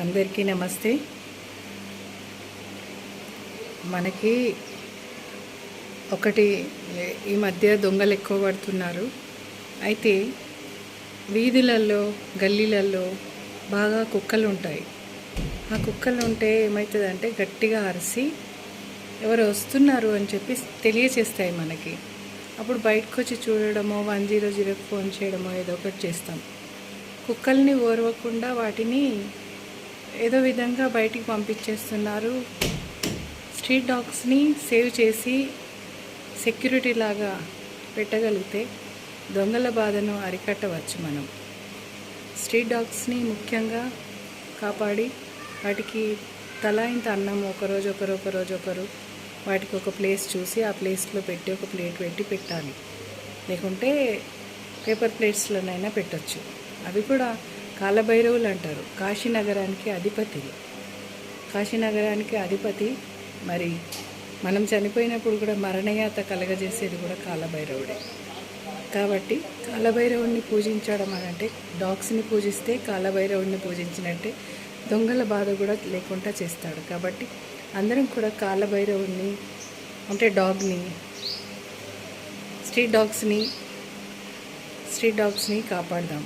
అందరికీ నమస్తే. మనకి ఒకటి ఈ మధ్య దొంగలు ఎక్కువ పడుతున్నారు. అయితే వీధులలో గల్లీలలో బాగా కుక్కలు ఉంటాయి. ఆ కుక్కలు ఉంటే ఏమవుతుందంటే గట్టిగా అరిసి ఎవరు వస్తున్నారు అని చెప్పి తెలియచేస్తాయి మనకి. అప్పుడు బయటకు వచ్చి చూడడమో వన్ జీరో జీరో ఫోన్ చేయడమో ఏదో ఒకటి చేస్తాం. కుక్కల్ని ఓర్వకుండా వాటిని ఏదో విధంగా బయటికి పంపించేస్తున్నారు. స్ట్రీట్ డాగ్స్ని సేవ్ చేసి సెక్యూరిటీ లాగా పెట్టగలిగితే దొంగల బాధను అరికట్టవచ్చు మనం. స్ట్రీట్ డాగ్స్ని ముఖ్యంగా కాపాడి వాటికి తల ఇంత అన్నం ఒకరోజు ఒకరు ఒకరోజు ఒకరు వాటికి ఒక ప్లేస్ చూసి ఆ ప్లేస్లో పెట్టి ఒక ప్లేట్ పెట్టి పెట్టాలి. లేకుంటే పేపర్ ప్లేట్స్లోనైనా పెట్టచ్చు. అవి కూడా కాలభైరవులు అంటారు కాశీనగరానికి అధిపతి. కాశీనగరానికి అధిపతి మరి మనం చనిపోయినప్పుడు కూడా మరణయాత కలగజేసేది కూడా కాలభైరవుడే. కాబట్టి కాలభైరవుడిని పూజించడం అని అంటే డాగ్స్ని పూజిస్తే కాలభైరవుడిని పూజించినట్టే దొంగల బాధ కూడా లేకుండా చేస్తాడు. కాబట్టి అందరం కూడా కాలభైరవుడిని అంటే డాగ్ని స్ట్రీట్ డాగ్స్ని స్ట్రీట్ డాగ్స్ని కాపాడదాం.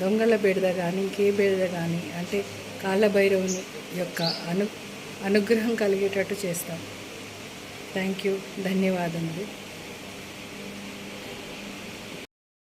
దొంగల బెడద కానీ ఇంకే బెడద కానీ అంటే కాలభైరవుని యొక్క అను అనుగ్రహం కలిగేటట్టు చేస్తాం. థ్యాంక్ యూ ధన్యవాదములు.